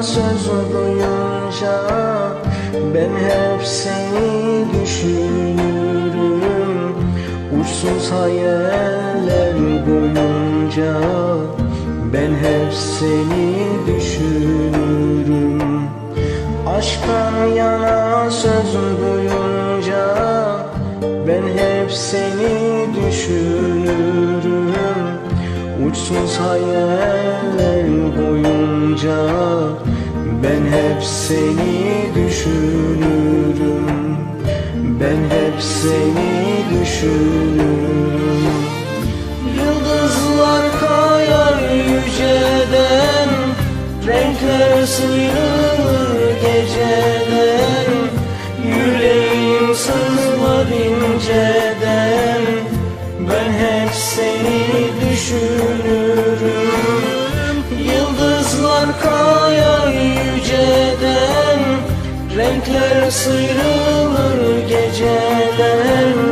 Yana söz duyunca Ben hep seni düşünürüm. Uçsuz hayaller boyunca Ben hep seni düşünürüm. Aşktan yana söz duyunca Ben hep seni düşünürüm. Uçsuz hayaller boyunca Ben hep seni düşünürüm. Ben hep seni düşünürüm. Yıldızlar kayar yüceden Renkler sıyrılır geceden. Yüreğim sızlar inceden Ben hep seni düşünürüm Renkler sıyrılır geceden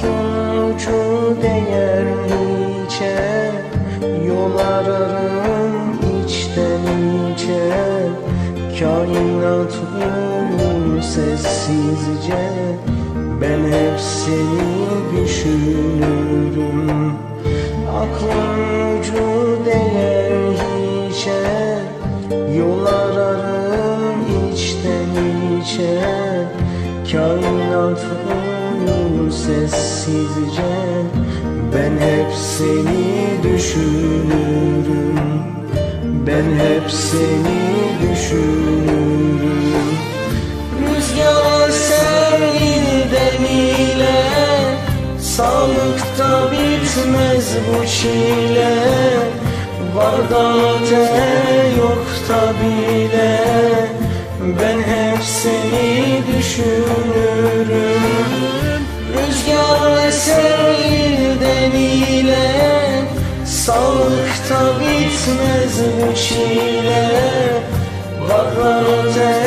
Aklın ucu değer niçe Yol ararım içten içe Kainat uyur sessizce Ben hep seni düşünürüm. Aklın ucu değer hiçe Yol ararım içten içe Kainat uyur sessizce Ben hep seni düşünürüm. Ben hep seni düşünürüm. Rüzgar ser ilden ile Sağlıkta bitmez bu çile. Var da yok da bile Ben hep seni düşünürüm Sağlıkta bitmez bu çile. Da öte